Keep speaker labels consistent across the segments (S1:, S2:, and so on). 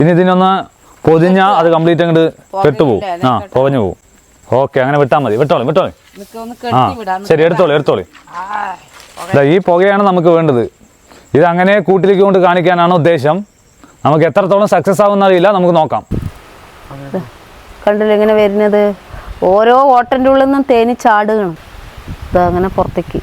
S1: ഇനി ഇതിനൊന്ന് പൊതിഞ്ഞ അത് കംപ്ലീറ്റ് അങ്ങോട്ട് കെട്ടുപോകും ആ പൊവഞ്ഞു പോകും ഓക്കെ അങ്ങനെ വിട്ടാൽ മതി. വിട്ടോളി വിട്ടോളി. ആ ശരി എടുത്തോളി എടുത്തോളി. ദാ ഈ പുകയാണ് നമുക്ക് വേണ്ടത്. ഇത് അങ്ങനെ കൂട്ടിലേക്ക് കൊണ്ട് കാണിക്കാനാണ് ഉദ്ദേശം. നമുക്ക് എത്രത്തോളം സക്സസ് ആവുന്ന അറിയില്ല. നമുക്ക് നോക്കാം.
S2: കണ്ടില്ല ഇങ്ങനെ വരുന്നത്? ഓരോ ഓട്ടന്റെ ഉള്ളിൽ നിന്നും തേനി ചാടുകയാണ്. ഇതാ അങ്ങനെ പുറത്തേക്ക്.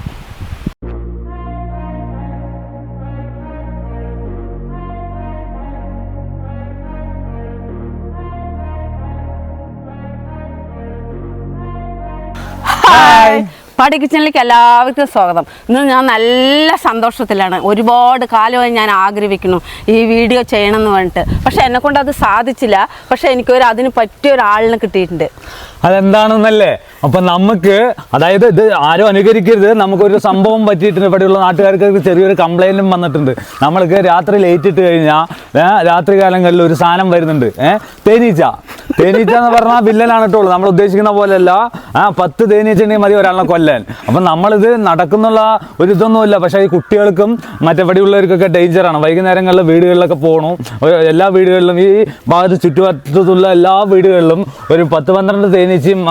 S2: Bye. Bye. പാടി കിച്ചണിലേക്ക് എല്ലാവർക്കും സ്വാഗതം. ഇന്ന് ഞാൻ നല്ല സന്തോഷത്തിലാണ്. ഒരുപാട് കാലമായി ഞാൻ ആഗ്രഹിക്കുന്നു ഈ വീഡിയോ ചെയ്യണമെന്ന് പറഞ്ഞിട്ട്. പക്ഷെ എന്നെ കൊണ്ട് അത് സാധിച്ചില്ല. പക്ഷെ എനിക്ക് എനിക്കൊരു അതിന് പറ്റിയ ഒരാളിനെ കിട്ടിയിട്ടുണ്ട്.
S1: അതെന്താണെന്നല്ലേ? അപ്പൊ നമുക്ക് അതായത് ഇത് ആരും അനുകരിക്കരുത്. നമുക്കൊരു സംഭവം പറ്റിയിട്ടുണ്ട്. ഇവിടെയുള്ള നാട്ടുകാർക്ക് ചെറിയൊരു കംപ്ലൈന്റും വന്നിട്ടുണ്ട്. നമ്മൾക്ക് രാത്രി ലേറ്റ് ഇട്ട് കഴിഞ്ഞാൽ രാത്രി കാലങ്ങളിൽ ഒരു സാധനം വരുന്നുണ്ട്. ഏഹ് തേനീച്ച. തേനീച്ച എന്ന് പറഞ്ഞാൽ വില്ലനാണ് കേട്ടോ നമ്മൾ ഉദ്ദേശിക്കുന്ന പോലെയല്ല. ആ പത്ത് തേനീച്ച ഉണ്ടെങ്കിൽ മതി ഒരാളെ കൊല്ലാൻ അപ്പം നമ്മളിത് നടക്കുന്നുള്ള ഒരു ഇതൊന്നുമില്ല. പക്ഷേ ഈ കുട്ടികൾക്കും മറ്റെവിടെയുള്ളവർക്കൊക്കെ ഡേഞ്ചറാണ് വൈകുന്നേരങ്ങളിൽ വീടുകളിലൊക്കെ പോകണം എല്ലാ വീടുകളിലും ഈ ഭാഗത്ത് ചുറ്റുവട്ടത്തുള്ള എല്ലാ വീടുകളിലും ഒരു പത്ത് പന്ത്രണ്ട് തേനീച്ചയും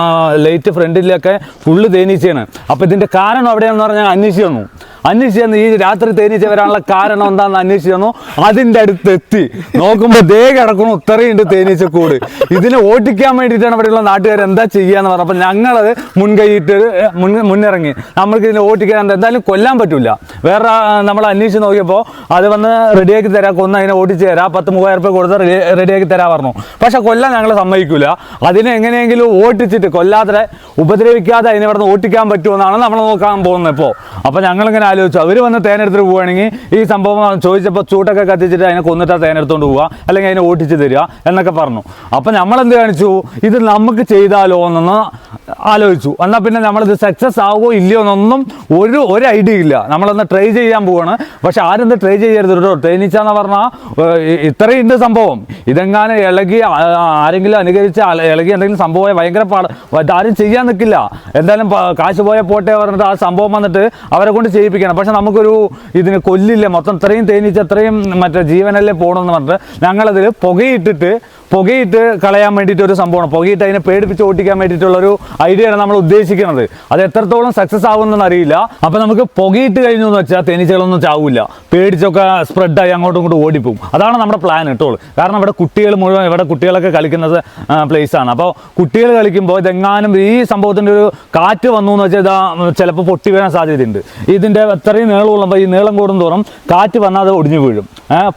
S1: ലൈറ്റ് ഫ്രണ്ടിലൊക്കെ ഫുള്ള് തേനീച്ചയാണ്. അപ്പോൾ ഇതിന്റെ കാരണം എവിടെയാണെന്ന് പറഞ്ഞാൽ അന്വേഷിച്ചു വന്നു. അന്വേഷിച്ചു ഈ രാത്രി തേനീച്ച വരാനുള്ള കാരണം എന്താണെന്ന് അന്വേഷിച്ചു തന്നു അതിന്റെ അടുത്ത് എത്തി. നോക്കുമ്പോൾ ദേ കിടക്കണം ഉത്തരയുണ്ട് തേനീച്ച കൂട് ഇതിനെ ഓട്ടിക്കാൻ വേണ്ടിയിട്ടാണ് ഇവിടെയുള്ള നാട്ടുകാർ എന്താ ചെയ്യാന്ന് പറഞ്ഞപ്പോൾ ഞങ്ങളത് മുൻകൈയിട്ട് മുൻ മുന്നിറങ്ങി. നമ്മൾക്ക് ഇതിനെ ഓട്ടിക്കാൻ എന്തായാലും കൊല്ലാൻ പറ്റില്ല വേറെ നമ്മൾ അന്വേഷിച്ച് നോക്കിയപ്പോൾ അത് വന്ന് റെഡിയാക്കി തരാം കൊന്ന് അതിനെ ഓട്ടിച്ച് തരാം. പത്ത് മൂവായിരം രൂപ കൊടുത്ത് റെഡിയാക്കി തരാൻ പറഞ്ഞു. പക്ഷെ കൊല്ലാൻ ഞങ്ങൾ സമ്മതിക്കില്ല അതിനെ എങ്ങനെയെങ്കിലും ഓട്ടിച്ചിട്ട് കൊല്ലാതെ ഉപദ്രവിക്കാതെ അതിനെ ഇവിടെ നിന്ന് ഓട്ടിക്കാൻ പറ്റുമെന്നാണ് നമ്മൾ നോക്കാൻ പോകുന്നത് ഇപ്പോൾ അപ്പോൾ ഞങ്ങളിങ്ങനെ ആലോചിച്ചു. അവർ വന്ന് തേനെടുത്തിട്ട് പോവുകയാണെങ്കിൽ ഈ സംഭവം ചോദിച്ചപ്പോൾ ചൂട്ടൊക്കെ കത്തിച്ചിട്ട് അതിനെ കൊന്നിട്ടാ തേനെടുത്തോണ്ട് പോവുക. അല്ലെങ്കിൽ അതിനെ ഓട്ടിച്ച് തരിക എന്നൊക്കെ പറഞ്ഞു. അപ്പോൾ നമ്മളെന്ത് കാണിച്ചു? ഇത് നമുക്ക് ചെയ്താലോ എന്നൊന്ന് ആലോചിച്ചു. എന്നാൽ പിന്നെ നമ്മളിത് സക്സസ് ആവുമോ ഇല്ലയോ എന്നൊന്നും ഒരു ഒരു ഐഡിയ ഇല്ല. നമ്മളൊന്ന് ട്രൈ ചെയ്യാൻ പോവാണ്. പക്ഷെ ആരെന്ത് ട്രൈ ചെയ്യരുത് കേട്ടോ. തേനീച്ച എന്ന് പറഞ്ഞാൽ ഇത്രയും ഉണ്ട് സംഭവം. ഇതെങ്ങാനും ഇളകി ആരെങ്കിലും അനുകരിച്ച് ഇളകി എന്തെങ്കിലും സംഭവമായി ഭയങ്കര പാട്. ആരും ചെയ്യാൻ നിൽക്കില്ല എന്തായാലും കാശ് പോയ പോട്ടെ പറഞ്ഞിട്ട് ആ സംഭവം വന്നിട്ട് അവരെ കൊണ്ട് ചെയ്യിപ്പിക്കണം പക്ഷെ നമുക്കൊരു ഇതിന് കൊല്ലില്ല? മൊത്തം ഇത്രയും തേനീച്ച ഇത്രയും മറ്റേ ജീവനല്ലേ പോകണമെന്ന് പറഞ്ഞിട്ട് ഞങ്ങളതിൽ പുകയിട്ടിട്ട് പുകയിട്ട് കളയാൻ വേണ്ടിയിട്ട് ഒരു സംഭവമാണ്. പുകയിട്ട് അതിനെ പേടിപ്പിച്ച് ഓട്ടിക്കാൻ വേണ്ടിയിട്ടുള്ള ഒരു ഐഡിയയാണ് നമ്മൾ ഉദ്ദേശിക്കുന്നത്. അത് എത്രത്തോളം സക്സസ് ആവുമെന്ന് അറിയില്ല. അപ്പൊ നമുക്ക് പുകയിട്ട് കഴിഞ്ഞു എന്ന് വെച്ചാൽ തേനീച്ചകളൊന്നും ചാവില്ല. പേടിച്ചൊക്കെ സ്പ്രെഡായി അങ്ങോട്ടും ഇങ്ങോട്ടും ഓടിപ്പോകും അതാണ് നമ്മുടെ പ്ലാൻ കേട്ടോ കാരണം ഇവിടെ കുട്ടികൾ മുഴുവൻ ഇവിടെ കുട്ടികളൊക്കെ പ്ലേസ് ആണ്. അപ്പോൾ കുട്ടികൾ കളിക്കുമ്പോൾ ഇതെങ്ങാനും ഈ സംഭവത്തിന്റെ ഒരു കാറ്റ് വന്നു എന്ന് വെച്ചാൽ ഇതാ ചിലപ്പോൾ പൊട്ടി വീഴാൻ സാധ്യതയുണ്ട്. ഇതിന്റെ അത്രയും നീളമുള്ളപ്പോൾ ഈ നീളം കൂടുന്തോറും കാറ്റ് വന്നാൽ അത് ഒടിഞ്ഞു വീഴും.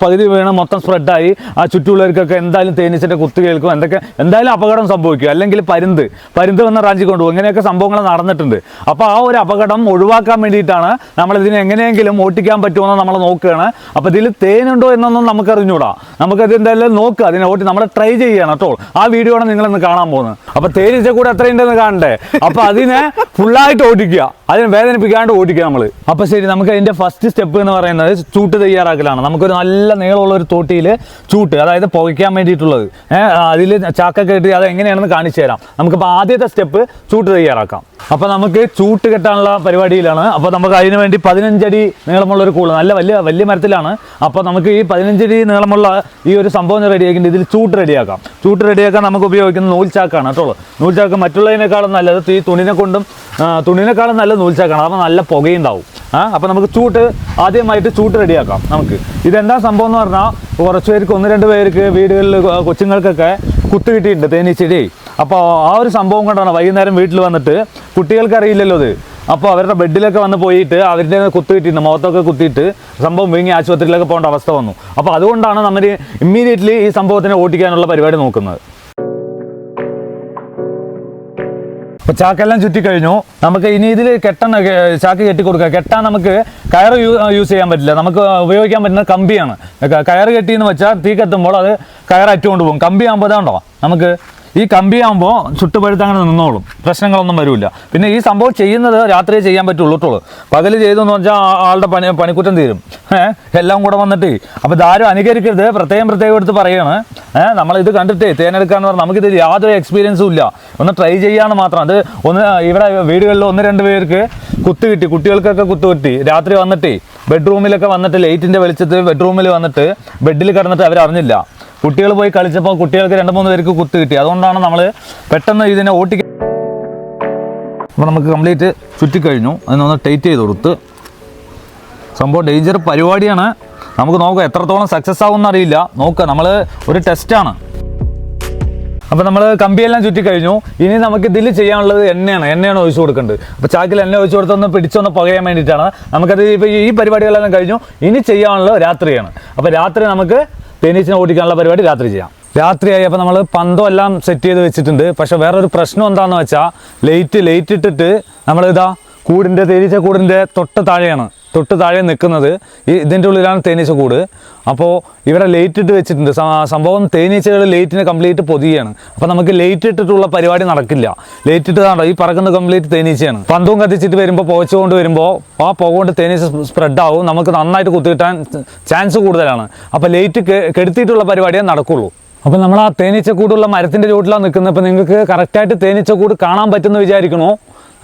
S1: പകുതി വീണ് മൊത്തം സ്പ്രെഡായി ആ ചുറ്റുമുള്ളവർക്കൊക്കെ എന്തായാലും തേനീച്ചന്റെ കുത്ത് കേൾക്കും. എന്തൊക്കെ എന്തായാലും അപകടം സംഭവിക്കും. അല്ലെങ്കിൽ പരുന്ത്. പരുന്ത് വന്ന റാഞ്ചി കൊണ്ടുപോകും. ഇങ്ങനെയൊക്കെ സംഭവങ്ങൾ നടന്നിട്ടുണ്ട്. അപ്പോൾ ആ ഒരു അപകടം ഒഴിവാക്കാൻ വേണ്ടിയിട്ടാണ് നമ്മൾ ഇതിനെ എങ്ങനെയെങ്കിലും ഓട്ടിക്കാൻ പറ്റുമെന്ന് നമ്മൾ നോക്കുകയാണ്. അപ്പോൾ ഇതിൽ തേനുണ്ടോ എന്നൊന്നും നമുക്ക് അറിഞ്ഞൂടാ നമുക്കത് എന്തായാലും നോക്കുക. അതിനെ ഓട്ടി നമ്മൾ ട്രൈ ചെയ്യണം കേട്ടോ. ആ വീഡിയോ ആണ് നിങ്ങളിന്ന് കാണാൻ പോകുന്നത്. അപ്പോൾ തേനീച്ച കൂടെ എത്രയുണ്ടെന്ന് കാണണ്ടേ? അപ്പോൾ അതിനെ ഫുള്ളായിട്ട് ഓടിക്കുക. അതിനെ വേദനിപ്പിക്കാണ്ട് ഓടിക്കുക നമ്മൾ അപ്പോൾ ശരി നമുക്ക് അതിന്റെ ഫസ്റ്റ് സ്റ്റെപ്പ് എന്ന് പറയുന്നത് ചൂട്ട് തയ്യാറാക്കലാണ്. നമുക്കൊരു നല്ല നീളമുള്ള ഒരു തോട്ടിയിൽ ചൂട്ട് അതായത് പുകയ്ക്കാൻ വേണ്ടിയിട്ടുള്ളത്. അതിൽ ചാക്കൊക്കെ ഇട്ട് അത് എങ്ങനെയാണെന്ന് കാണിച്ചു തരാം. നമുക്കിപ്പോൾ ആദ്യത്തെ സ്റ്റെപ്പ് ചൂട്ട് തയ്യാറാക്കാം. അപ്പോൾ നമുക്ക് ചൂട്ട് കെട്ടാനുള്ള പരിപാടിയിലാണ്. അപ്പോൾ നമുക്ക് അതിന് വേണ്ടി പതിനഞ്ചടി നീളമുള്ള ഒരു കൂൾ നല്ല വലിയ വലിയ മരത്തിലാണ്. അപ്പോൾ നമുക്ക് ഈ പതിനഞ്ചടി നീളമുള്ള ഈ ഒരു സംഭവം റെഡിയാക്കിയിട്ട് ഇതിൽ ചൂട്ട് റെഡിയാക്കാം ചൂട്ട് റെഡിയാക്കാൻ നമുക്ക് ഉപയോഗിക്കുന്ന നൂൽച്ചാക്കാണ് കേട്ടോ നൂൽ ചാക്ക് മറ്റുള്ളതിനേക്കാളും നല്ലത് ഈ തുണിനെ കൊണ്ടും തുണിനേക്കാളും നല്ല നൂൽച്ചാക്കാണ് അപ്പോൾ നല്ല പുകയുണ്ടാവും. ആ അപ്പോൾ നമുക്ക് ചൂട്ട് ആദ്യമായിട്ട് ചൂട്ട് റെഡിയാക്കാം. നമുക്ക് ഇതെന്താ സംഭവം എന്ന് പറഞ്ഞാൽ കുറച്ച് പേർക്ക് ഒന്ന് രണ്ട് പേർക്ക് വീടുകളിൽ കൊച്ചുങ്ങൾക്കൊക്കെ കുത്ത് കിട്ടിയിട്ടുണ്ട് തേനീച്ചെടി അപ്പോൾ ആ ഒരു സംഭവം കൊണ്ടാണ് വൈകുന്നേരം വീട്ടിൽ വന്നിട്ട് കുട്ടികൾക്ക് അറിയില്ലല്ലോ അത് അപ്പോൾ അവരുടെ ബെഡിലൊക്കെ വന്ന് പോയിട്ട് അവരുടെ കുത്തു കിട്ടിയിട്ടുണ്ട് മുഖത്തൊക്കെ കുത്തിയിട്ട് സംഭവം വീങ്ങി ആശുപത്രിയിലൊക്കെ പോകേണ്ട അവസ്ഥ വന്നു. അപ്പോൾ അതുകൊണ്ടാണ് നമ്മൾ ഇമ്മീഡിയറ്റ്ലി ഈ സംഭവത്തിനെ ഓടിക്കാനുള്ള പരിപാടി നോക്കുന്നത്. അപ്പോൾ ചാക്കെല്ലാം ചുറ്റി കഴിഞ്ഞു. നമുക്ക് ഇനി ഇതിൽ കെട്ടണ ചാക്ക് കെട്ടി കൊടുക്കുക. കെട്ടാൻ നമുക്ക് കയർ യൂസ് ചെയ്യാൻ പറ്റില്ല. നമുക്ക് ഉപയോഗിക്കാൻ പറ്റുന്ന കമ്പിയാണ്. കയർ കെട്ടിയെന്ന് വെച്ചാൽ തീ കത്തുമ്പോൾ അത് കയർ അറ്റുകൊണ്ട് പോകും കമ്പി ആകുമ്പോൾ ഇതാണ്ടോ? നമുക്ക് ഈ കമ്പി ആകുമ്പോൾ ചുട്ടുപഴുത്ത് അങ്ങനെ നിന്നോളും. പ്രശ്നങ്ങളൊന്നും വരില്ല. പിന്നെ ഈ സംഭവം ചെയ്യുന്നത് രാത്രിയേ ചെയ്യാൻ പറ്റുള്ളൂ പകൽ ചെയ്തെന്ന് വെച്ചാൽ ആളുടെ പണി പണിക്കുറ്റം തീരും. എല്ലാം കൂടെ വന്നിട്ട്. അപ്പോൾ ഇതാരും അനുകരിക്കരുത്. പ്രത്യേകം പ്രത്യേകം എടുത്ത് പറയാണ്. ഏഹ് നമ്മളിത് കണ്ടിട്ട് തേനെടുക്കാന്ന് പറഞ്ഞാൽ നമുക്കിത് യാതൊരു എക്സ്പീരിയൻസും ഇല്ല. ഒന്ന് ട്രൈ ചെയ്യാന്ന് മാത്രം. അത് ഒന്ന് ഇവിടെ വീടുകളിൽ ഒന്ന് രണ്ട് പേർക്ക് കുത്ത് കിട്ടി. കുട്ടികൾക്കൊക്കെ കുത്ത് കിട്ടി. രാത്രി വന്നിട്ട് ബെഡ്റൂമിലൊക്കെ വന്നിട്ട് ലൈറ്റിന്റെ വെളിച്ചത്തിൽ ബെഡ്റൂമിൽ വന്നിട്ട് ബെഡിൽ കിടന്നിട്ട് അവർ അറിഞ്ഞില്ല കുട്ടികൾ പോയി കളിച്ചപ്പോൾ കുട്ടികൾക്ക് രണ്ട് മൂന്ന് പേർക്ക് കുത്ത് കിട്ടി. അതുകൊണ്ടാണ് നമ്മൾ പെട്ടെന്ന് ഇതിനെ ഓട്ടിക്ക അപ്പോൾ നമുക്ക് കംപ്ലീറ്റ് ചുറ്റിക്കഴിഞ്ഞു. അതിനൊന്ന് ടൈറ്റ് ചെയ്ത് കൊടുത്ത്. സംഭവം ഡേഞ്ചർ പരിപാടിയാണ്. നമുക്ക് നോക്കാം എത്രത്തോളം സക്സസ് ആവുമെന്ന് അറിയില്ല. നോക്കുക നമ്മൾ ഒരു ടെസ്റ്റാണ് അപ്പോൾ നമ്മൾ കമ്പിയെല്ലാം ചുറ്റിക്കഴിഞ്ഞു. ഇനി നമുക്ക് ഇതിൽ ചെയ്യാനുള്ളത് എണ്ണയാണ്. എണ്ണയാണ് ഒഴിച്ചു കൊടുക്കേണ്ടത്. അപ്പോൾ ചാക്കിൽ എണ്ണ ഒഴിച്ചു കൊടുത്തൊന്ന് പിടിച്ചൊന്ന് പുകയാൻ വേണ്ടിയിട്ടാണ്. നമുക്കത് ഇപ്പോൾ ഈ പരിപാടികളെല്ലാം കഴിഞ്ഞു. ഇനി ചെയ്യാനുള്ളത് രാത്രിയാണ്. അപ്പോൾ രാത്രി നമുക്ക് തേനീച്ചിനെ ഓടിക്കാനുള്ള പരിപാടി രാത്രി ചെയ്യാം. രാത്രിയായി അപ്പോൾ നമ്മൾ പന്തം എല്ലാം സെറ്റ് ചെയ്ത് വെച്ചിട്ടുണ്ട്. പക്ഷേ വേറൊരു പ്രശ്നം എന്താണെന്ന് വെച്ചാൽ ലൈറ്റ് ലൈറ്റ് ഇട്ടിട്ട് നമ്മളിതാ കൂടിന്റെ തേനീച്ച കൂടിന്റെ തൊട്ട് താഴെയാണ്. തൊട്ട് താഴെ നിൽക്കുന്നത് ഈ ഇതിന്റെ ഉള്ളിലാണ് തേനീച്ച കൂട്. അപ്പോൾ ഇവിടെ ലൈറ്റ് ഇട്ട് വെച്ചിട്ടുണ്ട്. സംഭവം തേനീച്ചകൾ ലൈറ്റിനെ കംപ്ലീറ്റ് പൊതിയാണ്. അപ്പോൾ നമുക്ക് ലൈറ്റ് ഇട്ടിട്ടുള്ള പരിപാടി നടക്കില്ല. ലൈറ്റ് നടക്കും ഈ പറക്കുന്ന കംപ്ലീറ്റ് തേനീച്ചയാണ്. പന്തവും കത്തിച്ചിട്ട് വരുമ്പോൾ പുകച്ചുകൊണ്ട് വരുമ്പോൾ ആ പുക കൊണ്ട് തേനീച്ച സ്പ്രെഡ് ആവും. നമുക്ക് നന്നായിട്ട് കുത്തിക്കിട്ടാൻ ചാൻസ് കൂടുതലാണ്. അപ്പോൾ ലൈറ്റ് കെടുത്തിയിട്ടുള്ള പരിപാടിയേ നടക്കുള്ളൂ. അപ്പോൾ നമ്മൾ ആ തേനീച്ചക്കൂടുള്ള മരത്തിന്റെ ചുവട്ടിലാണ് നിൽക്കുന്നത്. അപ്പോൾ നിങ്ങൾക്ക് കറക്റ്റായിട്ട് തേനീച്ചക്കൂട് കാണാൻ പറ്റുമെന്ന് വിചാരിക്കണോ?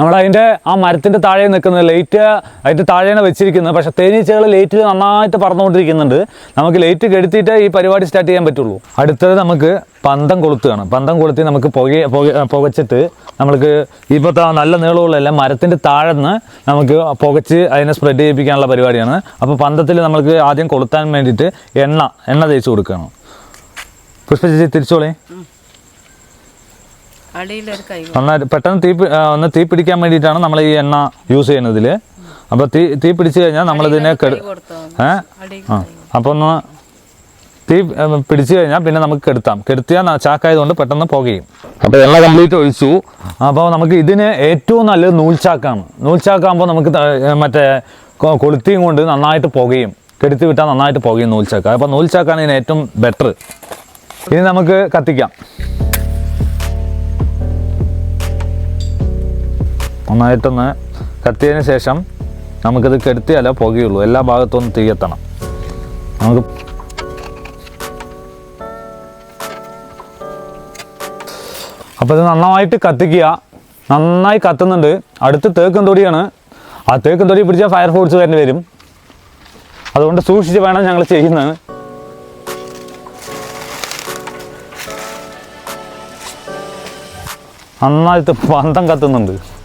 S1: നമ്മൾ അതിന്റെ ആ മരത്തിന്റെ താഴെ നിൽക്കുന്നത് ലൈറ്റ് അതിന്റെ താഴെയാണ് വെച്ചിരിക്കുന്നത്. പക്ഷേ തേനീച്ചകൾ ലൈറ്റിൽ നന്നായിട്ട് പറന്നുകൊണ്ടിരിക്കുന്നുണ്ട്. നമുക്ക് ലൈറ്റ് കെടുത്തിയിട്ട് ഈ പരിപാടി സ്റ്റാർട്ട് ചെയ്യാൻ പറ്റുള്ളൂ. അടുത്തത് നമുക്ക് പന്തം കൊളുത്തുകയാണ്. പന്തം കൊളുത്തി നമുക്ക് പുക പുക പുകച്ചിട്ട് നമുക്ക് ഇപ്പോൾ നല്ല നീളമുള്ള മരത്തിന്റെ താഴെ നിന്ന് നമുക്ക് പുകച്ച് അതിനെ സ്പ്രെഡ് ചെയ്യിപ്പിക്കാനുള്ള പരിപാടിയാണ്. അപ്പോൾ പന്തത്തിൽ നമുക്ക് ആദ്യം കൊളുത്താൻ വേണ്ടിയിട്ട് എണ്ണ എണ്ണ തേച്ച് കൊടുക്കുകയാണ്. പുഷ്പ ചേച്ചി തിരിച്ചോളേ. നന്നായിട്ട് പെട്ടെന്ന് തീ ഒന്ന് തീ പിടിക്കാൻ വേണ്ടിയിട്ടാണ് നമ്മൾ ഈ എണ്ണ യൂസ് ചെയ്യുന്നതിൽ അപ്പോൾ തീ തീ പിടിച്ചു കഴിഞ്ഞാൽ നമ്മളിതിനെ കെടു ഏ? അപ്പോൾ ഒന്ന് തീ പിടിച്ചു കഴിഞ്ഞാൽ പിന്നെ നമുക്ക് കെടുത്താം. കെടുത്തിയാൽ ചാക്കായതുകൊണ്ട് പെട്ടെന്ന് പുകയും. അപ്പോൾ എണ്ണ കംപ്ലീറ്റ് ഒഴിച്ചു. അപ്പോൾ നമുക്ക് ഇതിന് ഏറ്റവും നല്ലത് നൂൽച്ചാക്കാണ്. നൂൽച്ചാക്കാകുമ്പോൾ നമുക്ക് മറ്റേ കൊളുത്തിയും കൊണ്ട് നന്നായിട്ട് പുകയും. കെടുത്തി വിട്ടാൽ നന്നായിട്ട് പുകയും നൂൽച്ചാക്ക. അപ്പോൾ നൂൽച്ചാക്കാണ് ഇതിന് ഏറ്റവും ബെറ്റർ ഇനി നമുക്ക് കത്തിക്കാം. നന്നായിട്ടൊന്ന് കത്തിയതിന് ശേഷം നമുക്കിത് കെടുത്തിയാലേ പുകയുള്ളൂ. എല്ലാ ഭാഗത്തും തീയെത്തണം. നമുക്ക് അപ്പോൾ ഇത് നന്നായിട്ട് കത്തിക്കുക. നന്നായി കത്തുന്നുണ്ട്. അടുത്ത് തേക്കും തൊടിയാണ്. ആ തേക്കും തൊടി പിടിച്ചാൽ ഫയർ ഫോഴ്സ് വരേണ്ടി വരും. അതുകൊണ്ട് സൂക്ഷിച്ച് വേണം ഞങ്ങൾ ചെയ്യുന്നത്. നന്നായിട്ട് പന്തം കത്തുന്നുണ്ട്.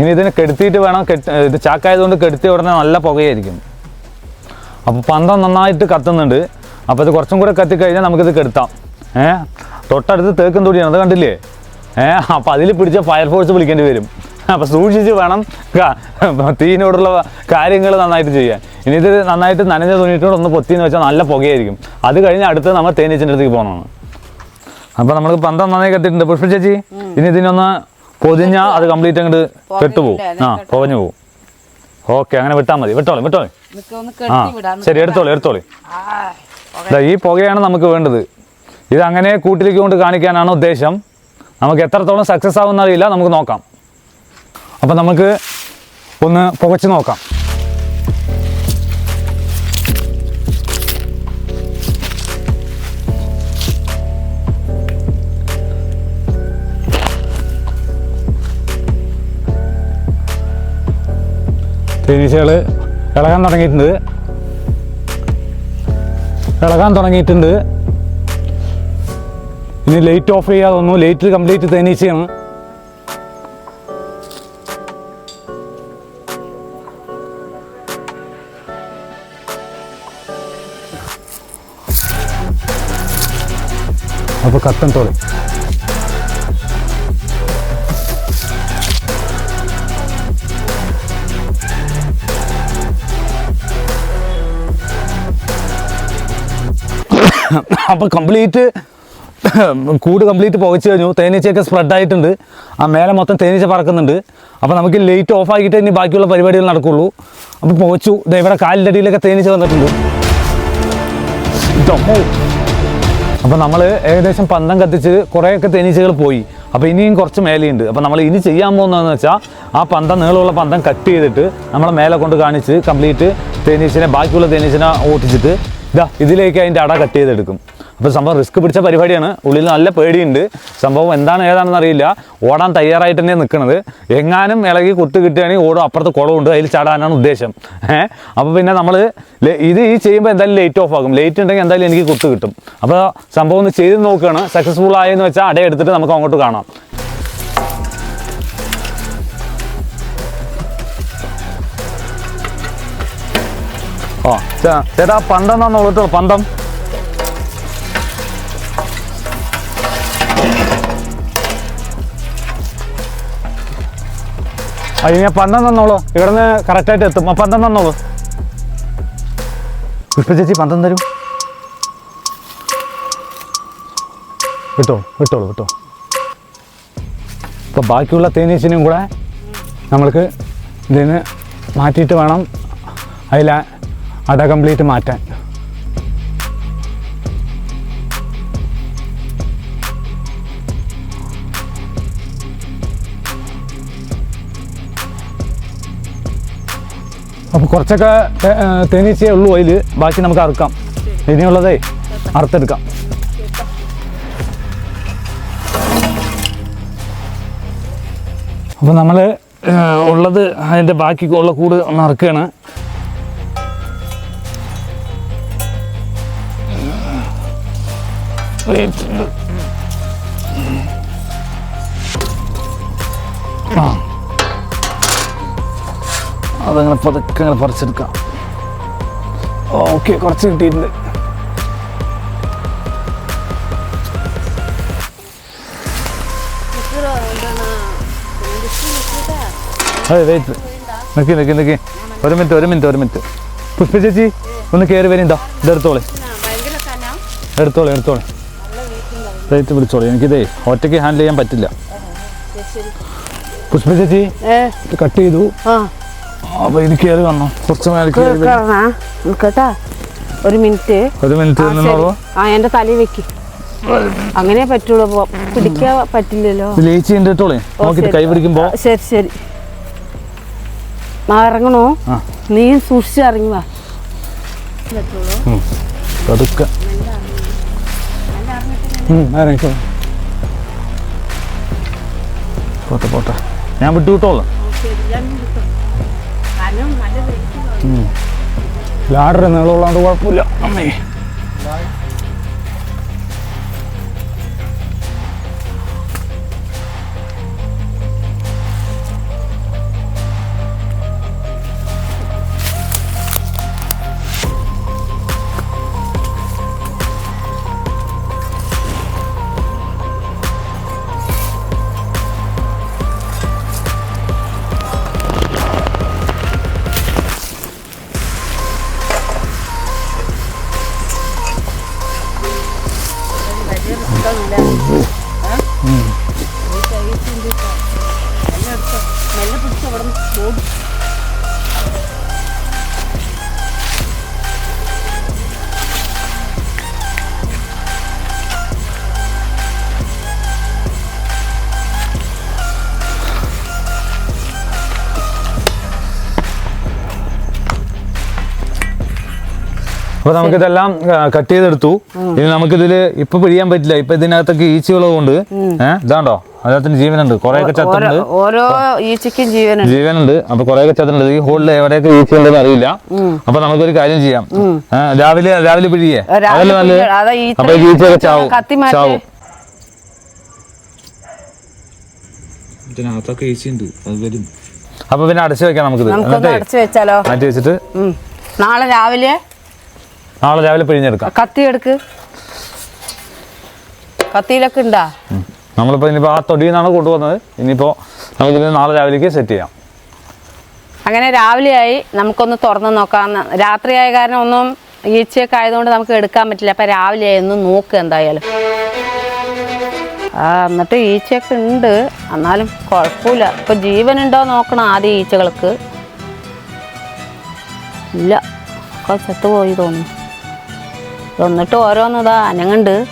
S1: ഇനി ഇതിനെ കെടുത്തിയിട്ട് വേണം കെട്ട് ഇത് ചാക്കായതുകൊണ്ട് കെടുത്തിയ ഉടനെ നല്ല പുകയായിരിക്കും. അപ്പോൾ പന്തം നന്നായിട്ട് കത്തുന്നുണ്ട്. അപ്പോൾ ഇത് കുറച്ചും കൂടെ കത്തിക്കഴിഞ്ഞാൽ നമുക്കിത് കെടുത്താം. ഏ? തൊട്ടടുത്ത് തേക്കും തൊടിയാണ് അത് കണ്ടില്ലേ? ഏ? അപ്പോൾ അതിൽ പിടിച്ച ഫയർഫോഴ്സ് വിളിക്കേണ്ടി വരും. അപ്പോൾ സൂക്ഷിച്ച് വേണം തീയിനോടുള്ള കാര്യങ്ങൾ നന്നായിട്ട് ചെയ്യാൻ. ഇനി ഇത് നന്നായിട്ട് നനഞ്ഞ തുണിയിട്ടോട് ഒന്ന് പൊത്തിന്ന് വെച്ചാൽ നല്ല പുകയായിരിക്കും. അത് കഴിഞ്ഞ് അടുത്ത് നമ്മൾ തേനീച്ചിന്റെ അടുത്തേക്ക് പോകണമാണ് അപ്പോൾ നമ്മൾ പന്തം നന്നായി കത്തിയിട്ടുണ്ട്. പുഷ്പ ചേച്ചി ഇനി ഇതിനൊന്ന് പൊതിഞ്ഞാൽ അത് കംപ്ലീറ്റ് അങ്ങോട്ട് കെട്ടുപോകും ആ പൊകഞ്ഞു പോകും ഓക്കെ അങ്ങനെ വിട്ടാൽ മതി. വിട്ടോളി വിട്ടോളി. ആ ശരി എടുത്തോളി എടുത്തോളി. ഈ പുകയാണ് നമുക്ക് വേണ്ടത്. ഇത് അങ്ങനെ കൂട്ടിലേക്ക് കൊണ്ട് കാണിക്കാനാണ് ഉദ്ദേശം. നമുക്ക് എത്രത്തോളം സക്സസ് ആവുന്ന അറിയില്ല. നമുക്ക് നോക്കാം. അപ്പം നമുക്ക് ഒന്ന് പുകച്ച് നോക്കാം. തേനീച്ചകൾ ഇളകാൻ തുടങ്ങിയിട്ടുണ്ട്. ഇളകാൻ തുടങ്ങിയിട്ടുണ്ട്. ഇനി ലൈറ്റ് ഓഫ് ചെയ്യാതെ ഒന്നും ലൈറ്റ് കംപ്ലീറ്റ് തേനീച്ചയാണ്. അപ്പോൾ കട്ടൻ തോളി അപ്പോൾ കംപ്ലീറ്റ് കൂട് കംപ്ലീറ്റ് പുകച്ച് കഴിഞ്ഞു. തേനീച്ചയൊക്കെ സ്പ്രെഡ് ആയിട്ടുണ്ട്. ആ മേലെ മൊത്തം തേനീച്ച പറക്കുന്നുണ്ട്. അപ്പോൾ നമുക്ക് ലൈറ്റ് ഓഫ് ആക്കിയിട്ട് ഇനി ബാക്കിയുള്ള പരിപാടികൾ നടക്കുള്ളൂ. അപ്പോൾ പുകച്ചു. ഇവിടെ കാലിന്റെ അടിയിലൊക്കെ തേനീച്ച വന്നിട്ടുണ്ട്. അപ്പോൾ നമ്മൾ ഏകദേശം പന്തം കത്തിച്ച് കുറേയൊക്കെ തേനീച്ചകൾ പോയി. അപ്പോൾ ഇനിയും കുറച്ച് മേലെയുണ്ട്. അപ്പോൾ നമ്മൾ ഇനി ചെയ്യാൻ പോകുന്നതെന്ന് വെച്ചാൽ ആ പന്തം നീളമുള്ള പന്തം കട്ട് ചെയ്തിട്ട് നമ്മൾ മേലെ കൊണ്ട് കാണിച്ച് കംപ്ലീറ്റ് തേനീച്ചിനെ ബാക്കിയുള്ള തേനീച്ചനെ ഓട്ടിച്ചിട്ട് ഇതാ ഇതിലേക്ക് അതിന്റെ അട കട്ട് ചെയ്തെടുക്കും. അപ്പോൾ സംഭവം റിസ്ക് പിടിച്ച പരിപാടിയാണ്. ഉള്ളിൽ നല്ല പേടിയുണ്ട്. സംഭവം എന്താണ് ഏതാണെന്ന് അറിയില്ല. ഓടാൻ തയ്യാറായിട്ട് തന്നെ നിൽക്കുന്നത് എങ്ങാനും ഇളകി കുത്ത് കിട്ടുകയാണെങ്കിൽ ഓടും അപ്പുറത്ത് കുളമുണ്ട് അതിൽ ചാടാനാണ് ഉദ്ദേശം. ഏഹ് അപ്പോൾ പിന്നെ നമ്മൾ ഇത് ഈ ചെയ്യുമ്പോൾ എന്തായാലും ലേറ്റ് ഓഫ് ആകും. ലേറ്റ് ഉണ്ടെങ്കിൽ എന്തായാലും എനിക്ക് കുത്ത് കിട്ടും. അപ്പോൾ സംഭവം ഒന്ന് ചെയ്ത് നോക്കുകയാണ്. സക്സസ്ഫുൾ ആയെന്ന് വെച്ചാൽ അടയെടുത്തിട്ട് നമുക്ക് അങ്ങോട്ട് കാണാം. ഓ ചേട്ടാ പന്തം പന്തം അത് ഞാൻ പന്തം തന്നോളൂ. ഇവിടുന്ന് കറക്റ്റായിട്ട് എത്തും. പന്തം തന്നോളൂ. പുഷ്പ ചേച്ചി പന്തം തരും. വിട്ടോ വിട്ടോളൂ വിട്ടോ. ഇപ്പോൾ ബാക്കിയുള്ള തേനീച്ചിനും കൂടെ നമ്മൾക്ക് ഇതിന് മാറ്റിയിട്ട് വേണം. അതിൽ അട കംപ്ലീറ്റ് മാറ്റാൻ. അപ്പോൾ കുറച്ചൊക്കെ തേനീച്ചേ ഉള്ളൂ അതിൽ ബാക്കി നമുക്ക് അറുക്കാം. ഇനിയുള്ളതേ അറുത്തെടുക്കാം. അപ്പോൾ നമ്മൾ ഉള്ളത് അതിന്റെ ബാക്കി ഉള്ള കൂട് ഒന്ന് അറുക്കുകയാണ് ആ. അതങ്ങനെ പതുക്കെ അങ്ങനെ പറിച്ചെടുക്കാം. ഓക്കെ കുറച്ച് കിട്ടിയിട്ടുണ്ട്. അതെ വെയിറ്റ് നിൽക്കി നിൽക്കി നിൽക്കി ഒരു മിനിറ്റ് ഒരു മിനിറ്റ് ഒരു മിനിറ്റ്. പുഷ്പ ചേച്ചി ഒന്ന് കയറി വരിണ്ടാ ഇതെടുത്തോളെ. എടുത്തോളെ എടുത്തോളെ. റേറ്റ് വിളിച്ചോളൂ. എനിക്കിതേ ഒറ്റയ്ക്ക് ഹാൻഡിൽ ചെയ്യാൻ പറ്റില്ല. പുഷ്പ ചേച്ചി കട്ട് ചെയ്തു. അപ്പൊ എനിക്ക് കയറി വന്നോ. കുറച്ച്
S2: കേട്ടാ ഒരു മിനിറ്റ്.
S1: ഒരു മിനിറ്റ്
S2: ആ, എന്റെ തലയിൽ വെക്ക്. അങ്ങനെ പറ്റുള്ളൂ. പിടിക്കാൻ പറ്റില്ലല്ലോ.
S1: ലേച്ചി
S2: എന്റെ
S1: കൈ
S2: പിടിക്കുമ്പോ. ശരി ശരി. ഇറങ്ങണോ? നീ സൂക്ഷിച്ച് ഇറങ്ങി വാ.
S1: പതുക്കെ. പോട്ടെ പോട്ടെ. ഞാൻ വിട്ടു വിട്ടോളാം. ലാഡർ നീളമുള്ളതുകൊണ്ട് കുഴപ്പമില്ല. അമ്മേ. അപ്പൊ നമുക്കിതെല്ലാം കട്ട് ചെയ്തെടുത്തു. ഇനി നമുക്കിതിൽ ഇപ്പൊ പിഴിയാൻ പറ്റില്ല. ഇപ്പൊ ഇതിനകത്തൊക്കെ ഈച്ചയുള്ളത് കൊണ്ട് ഏഹ് ഇതാണ്ടോ? അതിനകത്തിന് ജീവനുണ്ട്. കുറെയൊക്കെ ചത്തുണ്ട്
S2: ഓരോ ഈച്ചയ്ക്കും ജീവനുണ്ട്.
S1: ജീവനുണ്ട്. അപ്പൊ കുറെയൊക്കെ ചത്തുണ്ട് ഈ ഹോളിൽ എവിടെയൊക്കെ ഈച്ചയുണ്ടെന്ന് അറിയില്ല. അപ്പൊ നമുക്കൊരു കാര്യം ചെയ്യാം. രാവിലെ രാവിലെ പിഴിയേ.
S2: രാവിലെ
S1: അതല്ലേ നല്ലത്? അപ്പൊ ഈച്ചയൊക്കെ ചാവും.
S2: കത്തി മാറ്റി.
S1: ചാവും.
S3: ഇതിനകത്തൊക്കെ അത് വരും.
S1: അപ്പൊ പിന്നെ അടച്ചു വെക്കാം നമുക്കിത്.
S2: അടച്ചു വെച്ചാലോ?
S1: മാറ്റി വെച്ചിട്ട്
S2: നാളെ രാവിലെ
S1: നാളെ രാവിലെ പിഴിഞ്ഞെടുക്കാം.
S2: കത്തി എടുക്ക്. കത്തിയിലൊക്കെ ഉണ്ടാ.
S1: നമ്മളിപ്പോ ഇനിയിപ്പോ ആ തൊടിയിൽ നിന്നാണ് കൊണ്ടുവന്നത്. ഇനിയിപ്പോ നമുക്കിത് നാളെ രാവിലേക്ക് സെറ്റ് ചെയ്യാം.
S2: അങ്ങനെ രാവിലെയായി നമുക്കൊന്ന് തുറന്ന് നോക്കാം. രാത്രിയായ കാരണം ഒന്നും ഈച്ചയൊക്കെ ആയതുകൊണ്ട് നമുക്ക് എടുക്കാൻ പറ്റില്ല. അപ്പം രാവിലെയായി ഒന്ന് നോക്കുക എന്തായാലും. ആ എന്നിട്ട് ഈച്ചയൊക്കെ ഉണ്ട്. എന്നാലും കുഴപ്പമില്ല. ഇപ്പം ജീവനുണ്ടോ നോക്കണം ആദ്യം ഈച്ചകൾക്ക്. ഇല്ല. ഒക്കെ ചത്തുപോയി തോന്നുന്നു. എന്നിട്ട് ഓരോന്നതാ അനങ്ങണ്ട്.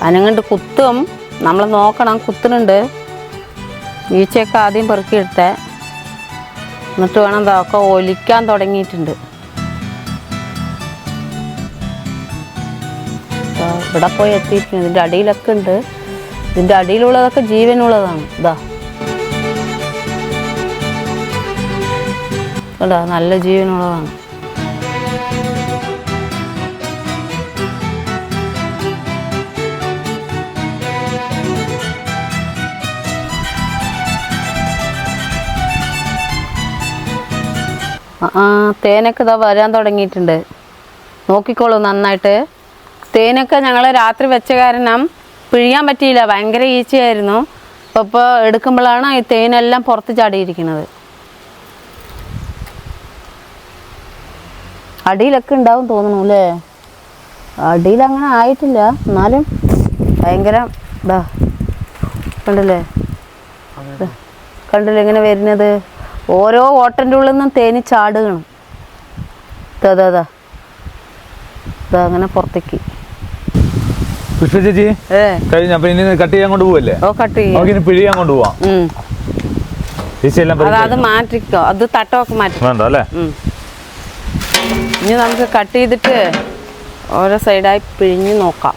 S2: അനങ്ങണ്ട് കുത്തും. നമ്മൾ നോക്കണം കുത്തുന്നുണ്ട്. ഈച്ചയൊക്കെ ആദ്യം പെറുക്കിയെടുത്തേ എന്നിട്ട് വേണം ഇതൊക്കെ ഒലിക്കാൻ തുടങ്ങിയിട്ടുണ്ട്. ഇവിടെ പോയി എത്തിയിട്ടുണ്ട്. ഇതിന്റെ അടിയിലൊക്കെ ഉണ്ട്. ഇതിന്റെ അടിയിലുള്ളതൊക്കെ ജീവനുള്ളതാണ്. ഇതാ. ഇതാ നല്ല ജീവനുള്ളതാണ്. ആ, തേനൊക്കെ ഇതാ വരാൻ തുടങ്ങിയിട്ടുണ്ട്. നോക്കിക്കോളൂ നന്നായിട്ട്. തേനൊക്കെ ഞങ്ങൾ രാത്രി വെച്ച കാരണം പിഴിയാൻ പറ്റിയില്ല ഭയങ്കര ഈച്ചയായിരുന്നു. അപ്പോൾ ഇപ്പോൾ എടുക്കുമ്പോഴാണ് ഈ തേനെല്ലാം പുറത്ത് ചാടിയിരിക്കുന്നത്. അടിയിലൊക്കെ ഉണ്ടാവും തോന്നുന്നു അല്ലേ? അടിയിൽ അങ്ങനെ ആയിട്ടില്ല എന്നാലും ഭയങ്കര ഇതാ. കണ്ടില്ലേ? കണ്ടില്ല കണ്ടില്ലേ ഇങ്ങനെ വരുന്നത്? ഓരോ ഓട്ടന്റെ ഉള്ളിൽ നിന്നും തേനി ചാടുകയാണ്. ഇതാ ഇതാ അങ്ങനെ പുറത്തേക്ക്.
S1: പുഷ്പ ചേച്ചി കഴിഞ്ഞ. അപ്പൊ ഇനി കട്ട് ചെയ്യാൻ കൊണ്ട് പോവല്ലേ?
S2: ഓ കട്ട് ചെയ്യാം.
S1: നമുക്ക് പിഴിയാൻ കൊണ്ട് പോവാം.
S2: അത് മാറ്റിക്കോ. അത് തട്ടമൊക്കെ മാറ്റി.
S1: വേണ്ട അല്ലേ?
S2: ഇനി നമുക്ക് കട്ട് ചെയ്തിട്ട് ഓരോ സൈഡായി പിഴിഞ്ഞ് നോക്കാം.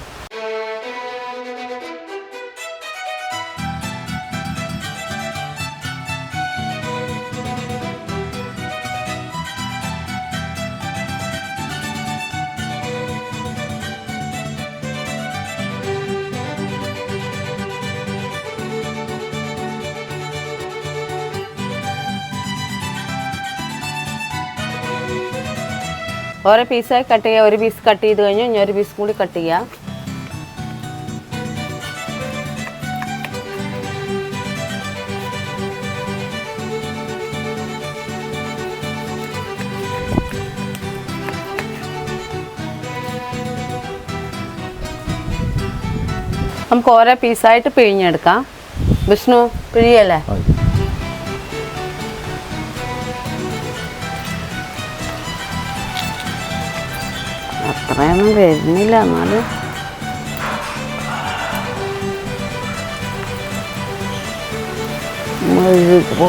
S2: ഓരോ പീസായി കട്ട് ചെയ്യുക. ഒരു പീസ് കട്ട് ചെയ്ത് കഴിഞ്ഞു. ഇനി ഒരു പീസ് കൂടി കട്ട് ചെയ്യാം. നമുക്ക് ഓരോ പീസായിട്ട് പിഴിഞ്ഞെടുക്കാം. വിഷ്ണു പിഴിയല്ലേ? അത്രയൊന്നും വരുന്നില്ല എന്നാലും. മെഴുക്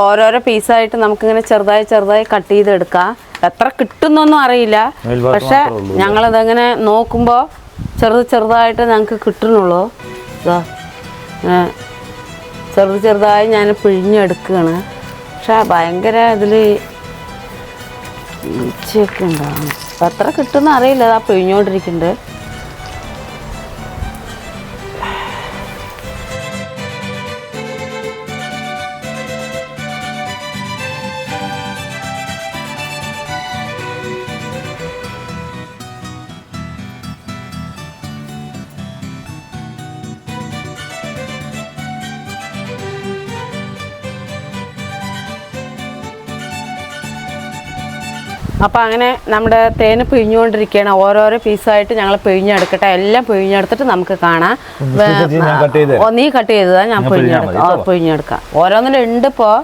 S2: ഓരോരോ പീസായിട്ട് നമുക്കിങ്ങനെ ചെറുതായി ചെറുതായി കട്ട് ചെയ്തെടുക്കാം. എത്ര കിട്ടുന്നൊന്നും അറിയില്ല. പക്ഷെ. ഞങ്ങളതങ്ങനെ നോക്കുമ്പോൾ ചെറുത് ചെറുതായിട്ട് ഞങ്ങൾക്ക് കിട്ടുന്നുള്ളൂ. ഇതാ ചെറുത് ചെറുതായി ഞാൻ പിഴിഞ്ഞെടുക്കുകയാണ് പക്ഷെ ഭയങ്കര ഇതിൽ ഈച്ചയൊക്കെ ഉണ്ടാവും. അപ്പം എത്ര കിട്ടുന്ന അറിയില്ല അതാ പിഴിഞ്ഞോണ്ടിരിക്കുന്നുണ്ട് അപ്പം അങ്ങനെ നമ്മുടെ തേന് പിഴിഞ്ഞുകൊണ്ടിരിക്കുകയാണ്. ഓരോരോ പീസായിട്ട് ഞങ്ങൾ പിഴിഞ്ഞെടുക്കട്ടെ. എല്ലാം പിഴിഞ്ഞെടുത്തിട്ട് നമുക്ക് കാണാം. നീ കട്ട് ചെയ്തതാ? ഞാൻ പിഴിഞ്ഞെടുക്കാം. പിഴിഞ്ഞെടുക്കാം. ഓരോന്നിലും ഉണ്ട് ഇപ്പോൾ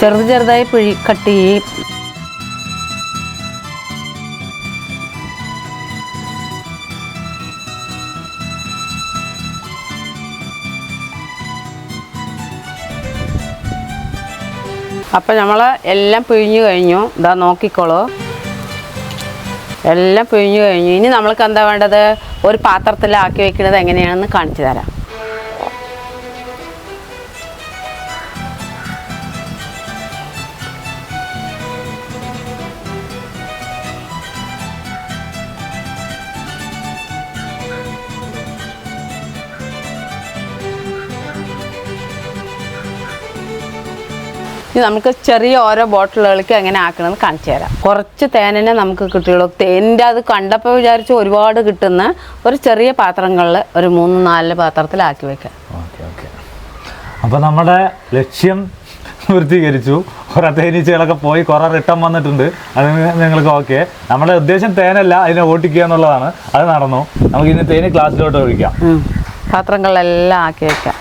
S2: ചെറുത് ചെറുതായി പിഴി കട്ട് ചെയ്യും അപ്പം നമ്മൾ എല്ലാം പിഴിഞ്ഞു കഴിഞ്ഞു. ഇതാ നോക്കിക്കോളൂ. എല്ലാം പിഴിഞ്ഞു കഴിഞ്ഞു. ഇനി നമ്മൾക്ക് എന്താ വേണ്ടത്? ഒരു പാത്രത്തിലാക്കി വെക്കുന്നത് എങ്ങനെയാണെന്ന് കാണിച്ചു തരാം. ഇനി നമുക്ക് ചെറിയ ഓരോ ബോട്ടിലുകൾക്ക് എങ്ങനെ ആക്കണമെന്ന് കാണിച്ചു തരാം. കുറച്ച് തേനെ നമുക്ക് കിട്ടുള്ളൂ തേനിന്റെ അത് കണ്ടപ്പോൾ വിചാരിച്ച് ഒരുപാട് കിട്ടുന്ന ഒരു ചെറിയ പാത്രങ്ങളിൽ ഒരു മൂന്ന് നാല് പാത്രത്തിലാക്കി വെക്കാം.
S1: അപ്പോൾ നമ്മുടെ ലക്ഷ്യം പൂർത്തീകരിച്ചു. കുറേ തേനീച്ചകളൊക്കെ പോയി കുറേ റിട്ടേൺ വന്നിട്ടുണ്ട്. അത് നിങ്ങൾക്ക് ഓക്കെ. നമ്മുടെ ഉദ്ദേശം തേനല്ല അതിനെ ഓട്ടിക്കുക എന്നുള്ളതാണ്. അത് നടന്നു. നമുക്ക് ഇനി തേനി ക്ലാസ്സിലോട്ട് ഒഴിക്കാം.
S2: പാത്രങ്ങളെല്ലാം പാത്രങ്ങളിലെല്ലാം ആക്കി വെക്കാം.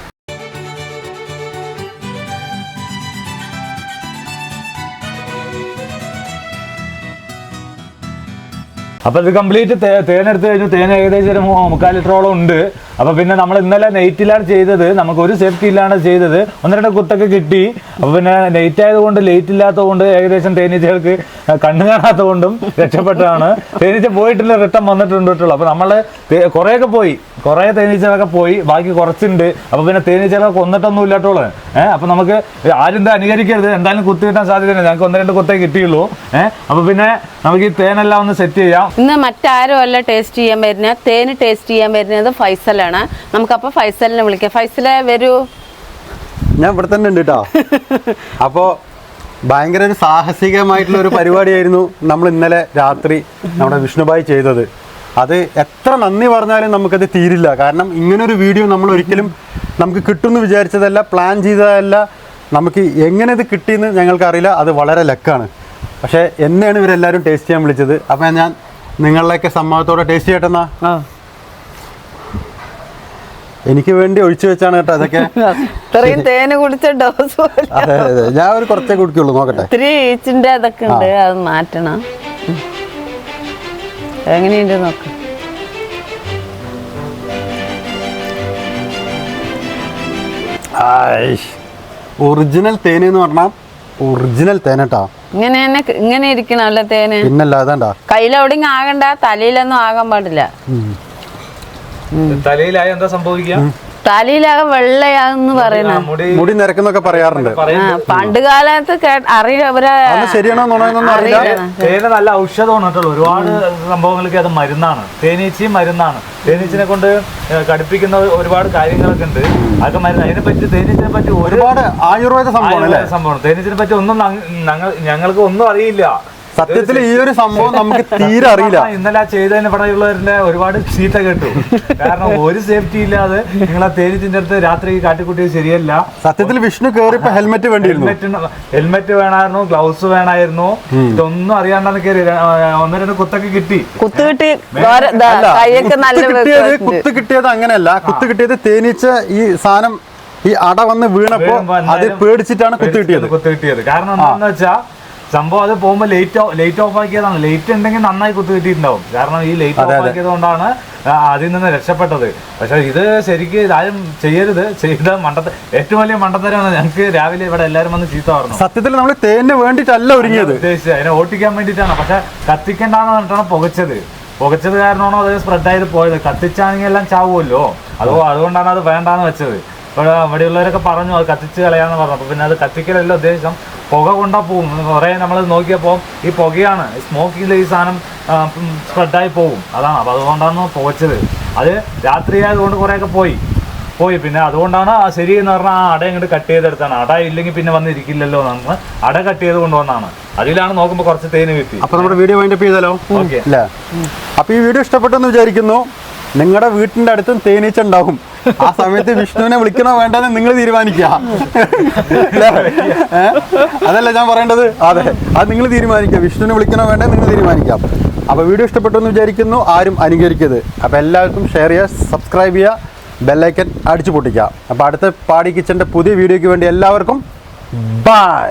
S1: അപ്പൊ ഇത് കംപ്ലീറ്റ് തേനെടുത്ത് കഴിഞ്ഞു. തേൻ ഏകദേശം ഒരു മുക്കാൽ ലിറ്ററോളം ഉണ്ട്. അപ്പൊ പിന്നെ നമ്മൾ ഇന്നലെ നെയ്റ്റിലാണ് ചെയ്തത്. നമുക്ക് ഒരു സേഫ്റ്റി ഇല്ലാണ് ചെയ്തത്. ഒന്ന് രണ്ട് കുത്തൊക്കെ കിട്ടി. അപ്പൊ പിന്നെ നെയ്റ്റ് ആയതുകൊണ്ട് ലേറ്റ് ഇല്ലാത്തതുകൊണ്ട് ഏകദേശം തേനീച്ചകൾക്ക് കണ്ണു കാണാത്തതുകൊണ്ടും രക്ഷപ്പെട്ടതാണ്. തേനീച്ച പോയിട്ടില്ല റിട്ടം വന്നിട്ടുണ്ട് അപ്പോൾ അപ്പൊ നമ്മൾ തേ- കുറേയൊക്കെ പോയി. കുറേ തേനീച്ചകളൊക്കെ പോയി. ബാക്കി കുറച്ചുണ്ട്. അപ്പൊ പിന്നെ തേനീച്ചകളൊക്കെ കൊന്നിട്ടൊന്നും ഇല്ലാട്ടോളെ ഏഹ് അപ്പൊ നമുക്ക് ആരും ഇത് അനുകരിക്കരുത്. എന്തായാലും കുത്തി കിട്ടാൻ സാധ്യതയില്ല ഞങ്ങൾക്ക് ഒന്ന് രണ്ട് കുത്തേ കിട്ടിയുള്ളൂ. ഏഹ് അപ്പൊ പിന്നെ നമുക്ക് ഈ തേനെല്ലാം ഒന്ന് സെറ്റ് ചെയ്യാം.
S2: ഇന്ന് മറ്റാരും അല്ല ടേസ്റ്റ് ചെയ്യാൻ വരുന്ന തേന് ടേസ്റ്റ് ചെയ്യാൻ വരുന്നത് ഫൈസലാണ്. നമുക്കപ്പോൾ ഫൈസലിനെ വിളിക്കാം. ഫൈസലെ വരൂ.
S3: ഞാൻ ഇവിടെ തന്നെ ഉണ്ട് കേട്ടോ അപ്പോൾ ഭയങ്കര ഒരു സാഹസികമായിട്ടുള്ള ഒരു പരിപാടിയായിരുന്നു നമ്മൾ ഇന്നലെ രാത്രി നമ്മുടെ വിഷ്ണുഭായ് ചെയ്തത്. അത് എത്ര നന്ദി പറഞ്ഞാലും നമുക്കത് തീരില്ല. കാരണം ഇങ്ങനൊരു വീഡിയോ നമ്മൾ ഒരിക്കലും നമുക്ക് കിട്ടുമെന്ന് വിചാരിച്ചതല്ല പ്ലാൻ ചെയ്തതല്ല. നമുക്ക് എങ്ങനെ ഇത് കിട്ടിയെന്ന് ഞങ്ങൾക്കറിയില്ല. അത് വളരെ ലക്കാണ്. പക്ഷേ എന്നെയാണ് ഇവരെല്ലാവരും ടേസ്റ്റ് ചെയ്യാൻ വിളിച്ചത്. അപ്പം ഞാൻ നിങ്ങളിലേക്ക് സമ്മതത്തോടെ ടേസ്റ്റ് ചെയ്യട്ടെന്നാ? എനിക്ക് വേണ്ടി ഒഴിച്ചു വെച്ചാണ് കേട്ടോ അതൊക്കെ.
S2: ഇത്രയും തേന് കുടിച്ച ഡോസ്
S3: അതെ അതെ ഞാൻ ഒരു കുറച്ചേ കുടിക്കുള്ളൂ നോക്കട്ടെ.
S2: ഇത്തിരി ഈച്ചിന്റെ അതൊക്കെ ഉണ്ട് അത് മാറ്റണം. എങ്ങനെയുണ്ട് നോക്ക്.
S3: ഒറിജിനൽ തേൻ എന്ന് പറഞ്ഞാൽ ഒറിജിനൽ തേനട്ടാ
S2: ഇങ്ങനെ തന്നെ ഇങ്ങനെ ഇരിക്കണല്ലോ തേന്.
S3: പിന്നല്ലാതാണ്ടാ
S2: കയ്യിലെവിടെയും ആകണ്ട തലയിലൊന്നും ആകാൻ പാടില്ല.
S1: തലയിലായി എന്താ സംഭവിക്കുക?
S2: തലയിലാകെ വെള്ളയാന്ന് പറയുന്ന
S1: മുടി
S3: നിരക്കുന്നൊക്കെ പറയാറുണ്ട്.
S2: പണ്ട് കാലത്ത് കേ- അറിയ അവരെ
S3: അന്ന് ശരിയാണോ നുണയെന്നൊന്നും അറിയില്ല.
S2: അറിയില്ല.
S1: നല്ല ഔഷധമാണ് കേട്ടോ ഒരുപാട് സംഭവങ്ങൾക്ക് അത് മരുന്നാണ്. തേനീച്ചയും മരുന്നാണ്. തേനീച്ചിനെ കൊണ്ട് കടുപ്പിക്കുന്ന ഒരുപാട് കാര്യങ്ങളൊക്കെ ഉണ്ട്. അതൊക്കെ മരുന്ന്. അതിനെ പറ്റി തേനീച്ചിനെ പറ്റി
S3: ഒരുപാട് ആയുർവേദ സംഭവമാണ്
S1: സംഭവമാണ്. തേനീച്ചിനെ പറ്റി ഒന്നും ഞങ്ങൾക്ക് ഒന്നും അറിയില്ല.
S3: സത്യത്തിൽ ഈ ഒരു സംഭവം നമുക്ക് തീരെ അറിയില്ല.
S1: ഇന്നലെ ആ ചെയ്തതിന് പടയുള്ളവരുടെ ഒരുപാട് ചീത്ത കേട്ടു കാരണം ഒരു സേഫ്റ്റി ഇല്ലാതെ നിങ്ങളെ ആ തേനീച്ചിന്റെ അടുത്ത് രാത്രി കാട്ടിക്കുട്ടിയത് ശരിയല്ല.
S3: സത്യത്തിൽ വിഷ്ണു കേറിയപ്പോ ഹെൽമെറ്റ് വേണ്ടിയിരുന്നു.
S1: ഹെൽമെറ്റ് ഹെൽമെറ്റ് വേണമായിരുന്നു ഗ്ലൗസ് വേണമായിരുന്നു. ഇതൊന്നും അറിയാണ്ടാണ് കയറി ഒന്ന് രണ്ട് കുത്തൊക്കെ കിട്ടി.
S2: കുത്തുകിട്ടി ദാ, കൈയൊക്കെ
S3: കുത്ത്
S2: നല്ല
S3: കിട്ടിയത്. കുത്ത് കിട്ടിയത് അങ്ങനെയല്ല. കുത്ത് കിട്ടിയത് തേനീച്ച ഈ സാധനം ഈ അട വന്ന് വീണപ്പോ അത് പേടിച്ചിട്ടാണ് കുത്ത് കിട്ടിയത്.
S1: കുത്ത് കിട്ടിയത്. കാരണം എന്താണെന്ന് വെച്ചാ സംഭവം അത് പോകുമ്പോൾ ലേറ്റ് ലേറ്റ് ഓഫ് ആക്കിയതാണ്. ലേറ്റ് ഉണ്ടെങ്കിൽ നന്നായി കുത്തു കിട്ടിയിട്ടുണ്ടാവും. കാരണം ഈ ലേറ്റ് ഓഫ് ആക്കിയത് കൊണ്ടാണ് അതിൽ നിന്ന് രക്ഷപ്പെട്ടത്. പക്ഷെ ഇത് ശരിക്ക് ഇതാരും ചെയ്യരുത്. ചെയ്ത മണ്ടത്ത ഏറ്റവും വലിയ മണ്ടത്തരമാണ് ഞങ്ങൾക്ക് രാവിലെ ഇവിടെ എല്ലാവരും വന്ന് ചീത്ത പറഞ്ഞു.
S3: സത്യത്തിൽ നമ്മൾ തേന് വേണ്ടിട്ടല്ല ഒരുങ്ങിയത്.
S1: ഉദ്ദേശിച്ചത് അതിനെ ഓട്ടിക്കാൻ വേണ്ടിയിട്ടാണ്. പക്ഷെ കത്തിക്കണ്ടെന്ന് പറഞ്ഞിട്ടാണ് പുകച്ചത്. പുകച്ചത് കാരണമാണോ അത് സ്പ്രെഡ് ആയത് പോയത്. കത്തിച്ചാണെങ്കിൽ എല്ലാം ചാവുമല്ലോ. അതോ അതുകൊണ്ടാണ് അത് വേണ്ടാന്ന് വെച്ചത്. ഇവിടെ ഇവിടെയുള്ളവരൊക്കെ പറഞ്ഞു അത് കത്തിച്ച് കളയാന്ന് പറഞ്ഞു. അപ്പൊ പിന്നെ അത് കത്തിക്കലല്ല ഉദ്ദേശം. പുക കൊണ്ടാ പോവും. കുറെ നമ്മൾ നോക്കിയപ്പോൾ ഈ പുകയാണ് സ്മോക്കിങ്ങിൽ ഈ സാധനം സ്പ്രെഡായി പോകും അതാണ്. അപ്പോൾ അതുകൊണ്ടാണ് പുകച്ചത് അത് രാത്രിയായതുകൊണ്ട് കുറേയൊക്കെ പോയി. പോയി. പിന്നെ അതുകൊണ്ടാണ് ആ ശരി എന്ന് പറഞ്ഞാൽ ആ അട ഇങ്ങോട്ട് കട്ട് ചെയ്തെടുത്താണ് അട ഇല്ലെങ്കിൽ പിന്നെ വന്നിരിക്കില്ലല്ലോ നമ്മൾ അട കട്ട് ചെയ്ത് കൊണ്ടുവന്നാണ് അതിലാണ് നോക്കുമ്പോൾ കുറച്ച് തേന് കിട്ടി.
S3: അപ്പോൾ നമ്മുടെ വീഡിയോ വൈൻഡപ്പ് ചെയ്താലോ?
S1: ഓക്കെ
S3: അപ്പോൾ അപ്പൊ ഈ വീഡിയോ ഇഷ്ടപ്പെട്ടെന്ന് വിചാരിക്കുന്നു നിങ്ങളുടെ വീട്ടിന്റെ അടുത്തും തേനീച്ച ഉണ്ടാവും. ആ സമയത്ത് വിഷ്ണുവിനെ വിളിക്കണോ വേണ്ടെന്ന് നിങ്ങൾ തീരുമാനിക്കുക? അതല്ല ഞാൻ പറയേണ്ടത്? അതെ. അത് നിങ്ങൾ തീരുമാനിക്കുക. വിഷ്ണുവിനെ വിളിക്കണോ വേണ്ട നിങ്ങൾ തീരുമാനിക്കാം അപ്പോൾ വീഡിയോ ഇഷ്ടപ്പെട്ടു എന്ന് വിചാരിക്കുന്നു. ആരും അനുകരിക്കരുത്. അപ്പോൾ എല്ലാവർക്കും ഷെയർ ചെയ്യുക സബ്സ്ക്രൈബ് ചെയ്യുക ബെല്ലൈക്കൻ അടിച്ചു പൊട്ടിക്കുക. അപ്പോൾ അടുത്ത പാടി കിച്ചന്റെ പുതിയ വീഡിയോയ്ക്ക് വേണ്ടി എല്ലാവർക്കും ബൈ